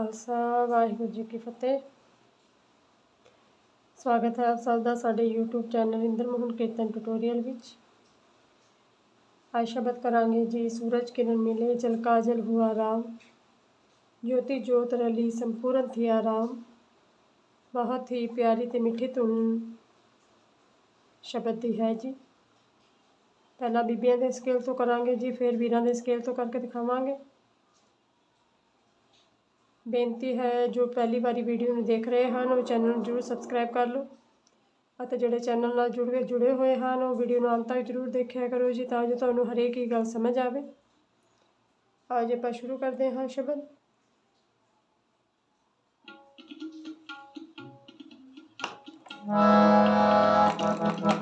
ਖਾਲਸਾ ਵਾਹਿਗੁਰੂ ਜੀ ਕੀ ਫਤਿਹ ਸਵਾਗਤ ਹੈ ਆਪ ਸਭ ਦਾ ਸਾਡੇ YouTube ਚੈਨਲ ਇੰਦਰ ਮੋਹਨ ਕੀਰਤਨ ਟਿਊਟੋਰੀਅਲ ਵਿੱਚ ਅੱਜ ਸ਼ਬਦ ਕਰਾਂਗੇ ਜੀ ਸੂਰਜ ਕਿਰਨ ਮਿਲੇ ਜਲ ਕਾਜਲ ਹੁਆ ਰਾਮ ज्योति जोत रली संपूर्ण थिया राम ਬਹੁਤ ਹੀ ਪਿਆਰੀ ਤੇ ਮਿੱਠੀ ਧੁਨ ਸ਼ਬਦ ਦੀ ਹੈ ਜੀ ਪਹਿਲਾਂ ਬੀਬੀਆਂ ਦੇ ਸਕੇਲ ਤੋਂ ਕਰਾਂਗੇ ਜੀ ਫਿਰ ਵੀਰਾਂ ਦੇ ਸਕੇਲ ਤੋਂ ਕਰਕੇ ਦਿਖਾਵਾਂਗੇ ਬੇਨਤੀ ਹੈ, ਜੋ ਪਹਿਲੀ ਵਾਰੀ ਵੀਡੀਓ ਨੂੰ ਦੇਖ ਰਹੇ ਹਨ, ਉਹ ਚੈਨਲ ਨੂੰ ਜਰੂਰ ਸਬਸਕ੍ਰਾਈਬ ਕਰ ਲਓ। ਅਤੇ ਜਿਹੜੇ ਚੈਨਲ ਨਾਲ ਜੁੜੇ ਜੁੜੇ ਹੋਏ ਹਨ, ਉਹ ਵੀਡੀਓ ਨੂੰ ਅੰਤ ਤੱਕ ਜਰੂਰ ਦੇਖਿਆ ਕਰੋ ਜੀ, ਤਾਂ ਜੋ ਤੁਹਾਨੂੰ ਹਰੇਕ ਹੀ ਗੱਲ ਸਮਝ ਆਵੇ। ਅੱਜ ਆਪਾਂ ਸ਼ੁਰੂ ਕਰਦੇ ਹਾਂ ਸ਼ਬਦ। Thank you.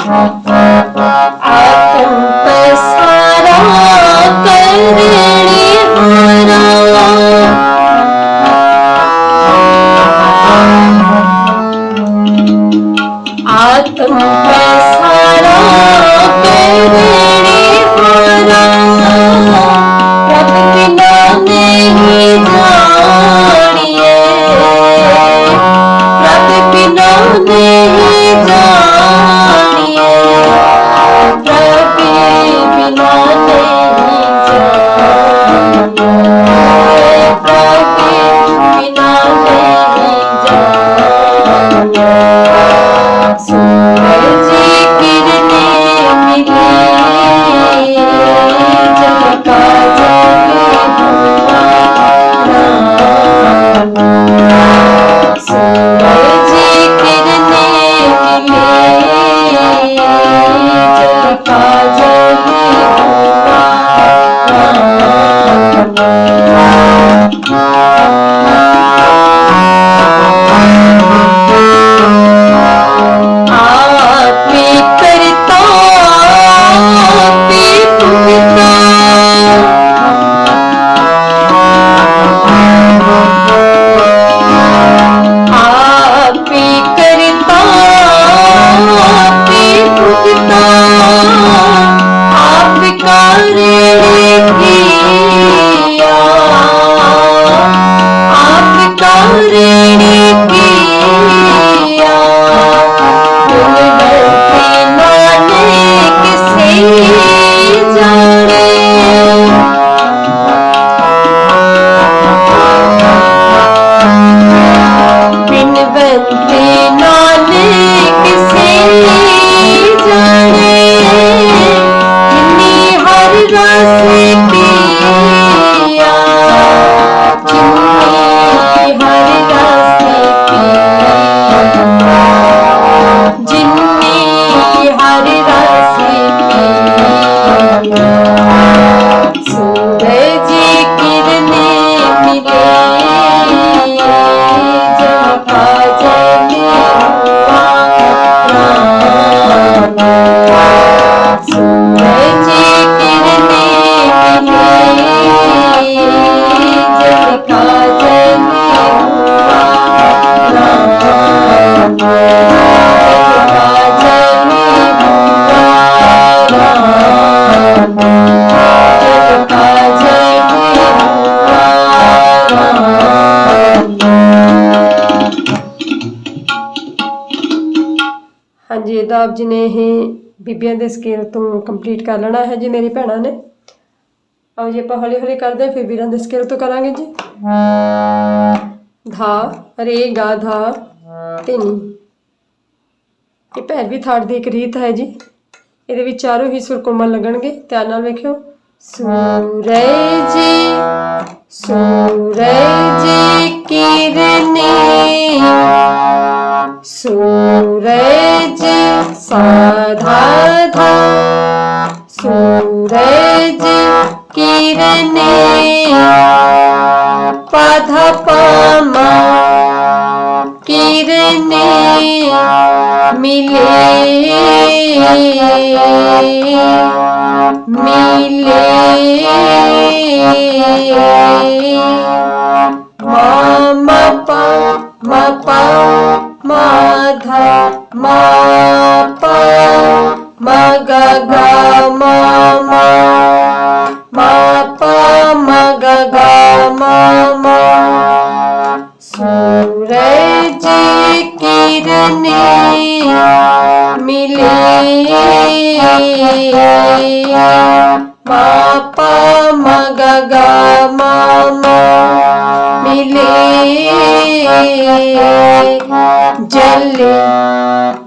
I can pass on Amitabh ਜੀ ਨੇ ਇਹ ਬੀਬੀਆਂ ਦੇ ਸਕੇਲ ਤੋਂ ਕੰਪਲੀਟ ਕਰ ਲੈਣਾ ਹੈ ਜੀ ਮੇਰੀ ਭੈਣਾਂ ਨੇ। ਆਓ ਜੀ ਆਪਾਂ ਹੌਲੀ ਹੌਲੀ ਕਰਦੇ ਹਾਂ, ਫਿਰ ਵੀਰਾਂ ਦੇ ਸਕੇਲ ਤੋਂ ਕਰਾਂਗੇ ਜੀ। ਧਾ, ਰੇ, ਗਾ, ਧਾ ਤਿੰਨ ਇਹ ਭੈਰਵੀ ਥਾੜ ਦੀ ਇੱਕ ਰੀਤ ਹੈ ਜੀ। ਇਹਦੇ ਵਿੱਚ ਚਾਰੋਂ ਹੀ ਸੁਰ ਕੋਮਲ ਲੱਗਣਗੇ। ਧਿਆਨ ਨਾਲ ਵੇਖਿਓ। ਸੂਰਜ ਸੂਰਜ ਕਿਰਨੇ ਸੂਰਜ ਸਾਧਾ ਧਾ ਸੂਰਜ ਕਿਰਨੇ ਪਧ ਪਮਾ ਕਿਰਨੇ ਮਿਲੇ। ਮਿਲੇ। ਮਮ ਪ ਮ ਪ ਕਿਰਨੇ ਮਿਲੇ ਮਾ ਪ ਮ ਗ ਮਿਲੇ ਜਲ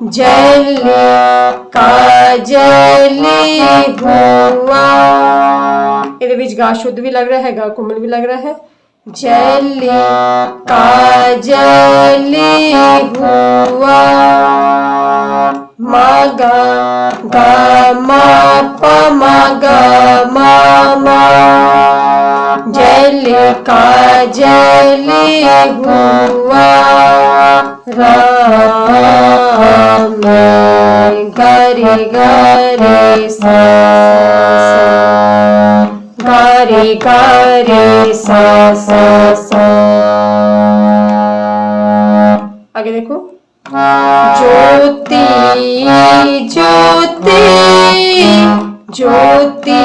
ਜਲ ਕਾਜਲ ਹੁਆ। ਇਹਦੇ ਵਿੱਚ ਗਾ ਸ਼ੁੱਧ ਵੀ ਲੱਗ ਰਿਹਾ, ਹੈਗਾ, ਕੋਮਲ ਵੀ ਲੱਗ ਰਿਹਾ ਹੈ। ਜਲ ਕਾਜਲ ਹੁਆ ਮਗਾ ਗਾ ਮਾ ਪ ਮਗਾ ਮਾ ਮਾ ਜਲ ਕਾਜਲ ਹੁਆ ਰਾਮ ਗਰੀ ਗਰੀ ਸਾ ਗਰੀ ਗਰੀ ਸਾ ਸਾ ਸਾ आगे देखो ज्योति ज्योति ज्योति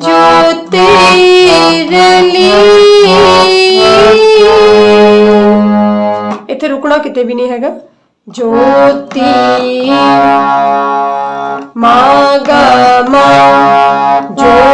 ज्योति रली ਇੱਥੇ ਰੁਕਣਾ ਕਿਤੇ ਵੀ ਨਹੀਂ ਹੈਗਾ ਜੋਤੀ ਮਾਗਾ ਮਾ ਜੋਤੀ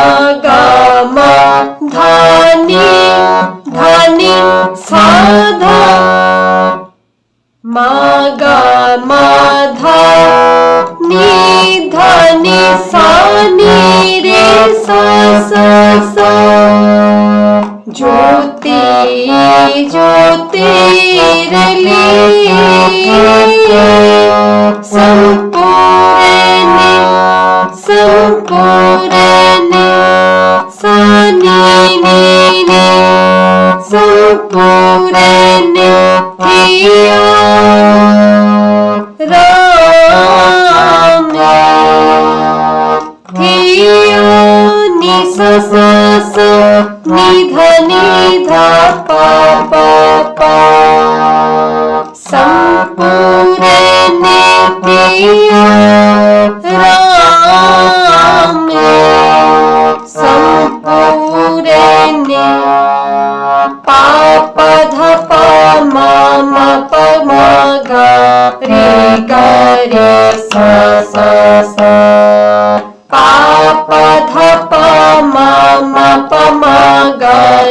ज्योति ज्योतिरली ज्योतेरल स न सर स स स नि ध नि ध प प प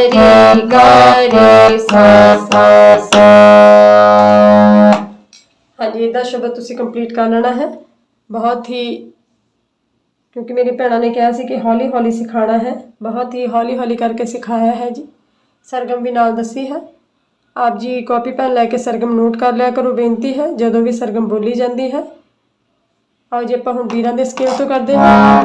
ri ga ri sa sa sa ਹਾਂਜੀ ਇਹਦਾ ਸ਼ਬਦ ਤੁਸੀਂ ਕੰਪਲੀਟ ਕਰ ਲੈਣਾ ਹੈ। ਬਹੁਤ ਹੀ, ਕਿਉਂਕਿ ਮੇਰੀ ਭੈਣਾਂ ਨੇ ਕਿਹਾ ਸੀ ਕਿ ਹੌਲੀ ਹੌਲੀ ਸਿਖਾਣਾ ਹੈ। ਬਹੁਤ ਹੀ ਹੌਲੀ ਹੌਲੀ ਕਰਕੇ ਸਿਖਾਇਆ ਹੈ ਜੀ। ਸਰਗਮ ਵੀ ਨਾਲ ਦੱਸੀ ਹੈ। ਆਪ ਜੀ ਕਾਪੀ ਪੈਨ ਲੈ ਕੇ ਸਰਗਮ ਨੋਟ ਕਰ ਲਿਆ ਕਰੋ, ਬੇਨਤੀ ਹੈ, ਜਦੋਂ ਵੀ ਸਰਗਮ ਬੋਲੀ ਜਾਂਦੀ ਹੈ। ਆਓ ਜੀ, ਆਪਾਂ ਹੁਣ ਵੀਰਾਂ ਦੇ ਸਕੇਲ ਤੋਂ ਕਰਦੇ ਹਾਂ।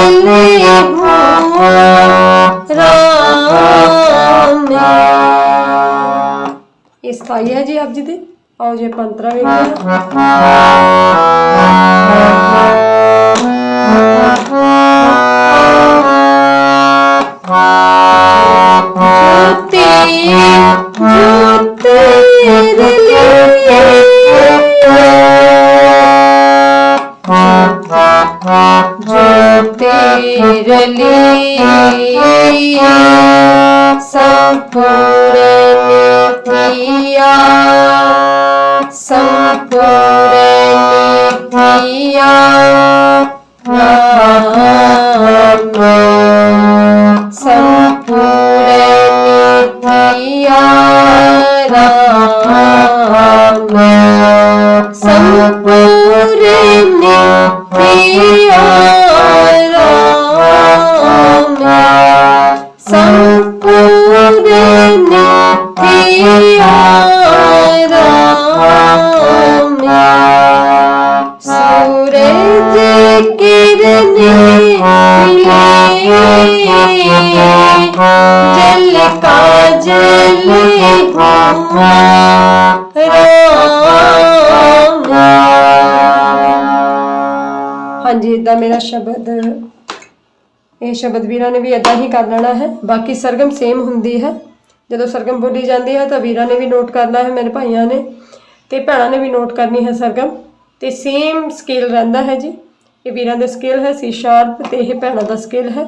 ਆਪ ਜੀ ਦੀ ਆਓ ਜੀ ਆਪਾਂ ਅੰਤਰਾ ਵੇਖਦੇ ਕਿਰਨ ਜਲ ਕਾ ਜਲ ਹਾਂਜੀ ਇਦਾਂ ਮੇਰਾ ਸ਼ਬਦ, ਇਹ ਸ਼ਬਦ ਵੀਰਾਂ ਨੇ ਵੀ ਇਦਾਂ ਹੀ ਕਰ ਲੈਣਾ ਹੈ। ਬਾਕੀ ਸਰਗਮ ਸੇਮ ਹੁੰਦੀ ਹੈ। ਜਦੋਂ ਸਰਗਮ ਬੋਲੀ ਜਾਂਦੀ ਹੈ ਤਾਂ ਵੀਰਾਂ ਨੇ ਵੀ ਨੋਟ ਕਰਨਾ ਹੈ, ਮੇਰੇ ਭਾਈਆਂ ਨੇ ਤੇ ਭੈਣਾਂ ਨੇ ਵੀ ਨੋਟ ਕਰਨੀ ਹੈ ਸਰਗਮ। ਤੇ ਸੇਮ ਸਕੇਲ ਰਹਿੰਦਾ ਹੈ ਜੀ। ਇਹ ਵੀਰਾਂ ਦਾ ਸਕੇਲ ਹੈ, ਸੀ ਸ਼ਾਰਪ ਤੇ ਇਹ ਭੈਣਾਂ ਦਾ ਸਕੇਲ ਹੈ।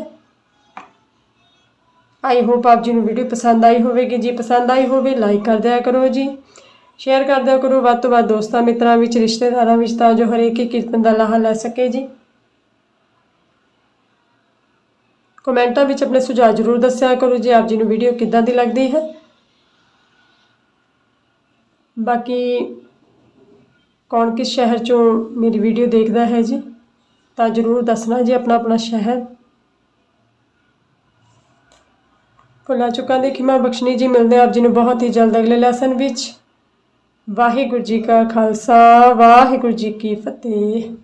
ਆਈ ਹੋਪ ਆਪ ਜੀ ਨੂੰ ਵੀਡੀਓ ਪਸੰਦ ਆਈ ਹੋਵੇਗੀ। ਜੀ ਪਸੰਦ ਆਈ ਹੋਵੇ ਲਾਈਕ ਕਰ ਦਿਆ ਕਰੋ ਜੀ। ਸ਼ੇਅਰ ਕਰ ਦਿਆ ਕਰੋ। ਵੱਧ ਤੋਂ ਵੱਧ ਦੋਸਤਾਂ, ਮਿੱਤਰਾਂ ਵਿੱਚ, ਰਿਸ਼ਤੇਦਾਰਾਂ ਵਿੱਚ ਤਾਂ ਜੋ ਹਰੇਕ ਹੀ ਕੀਰਤਨ ਦਾ ਲਾਹਾ ਲੈ ਸਕੇ ਜੀ। ਕਮੈਂਟਾਂ ਵਿੱਚ ਆਪਣੇ ਸੁਝਾਅ ਜ਼ਰੂਰ ਦੱਸਿਆ ਕਰੋ ਜੀ, ਆਪ ਜੀ ਨੂੰ ਵੀਡੀਓ ਕਿੱਦਾਂ ਦੀ ਲੱਗਦੀ ਹੈ। ਬਾਕੀ ਕੌਣ ਕਿਸ ਸ਼ਹਿਰ ਚੋਂ ਮੇਰੀ ਵੀਡੀਓ ਦੇਖਦਾ ਹੈ ਜੀ? ਤਾਂ ਜ਼ਰੂਰ ਦੱਸਣਾ ਜੀ ਆਪਣਾ ਆਪਣਾ ਸ਼ਹਿਰ। ਭੁੱਲਾਂ ਚੁੱਕਾਂ ਦੀ ਖਿਮਾ ਬਖਸ਼ਣੀ ਜੀ, ਮਿਲਦੇ ਹਾਂ ਆਪ ਜੀ ਨੂੰ ਬਹੁਤ ਹੀ ਜਲਦ ਅਗਲੇ ਲੈਸਨ ਵਿੱਚ। ਵਾਹਿਗੁਰੂ ਜੀ ਕਾ ਖਾਲਸਾ, ਵਾਹਿਗੁਰੂ ਜੀ ਕੀ ਫਤਿਹ।